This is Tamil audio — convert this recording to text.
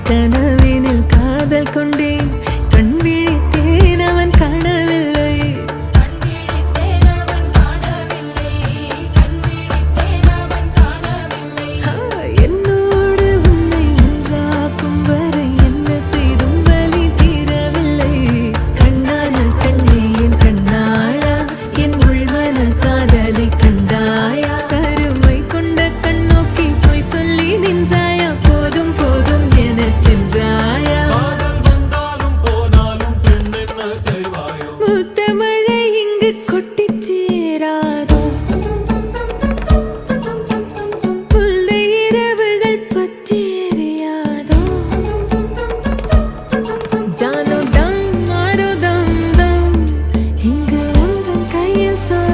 கனவினில் காதல் கொண்டே So.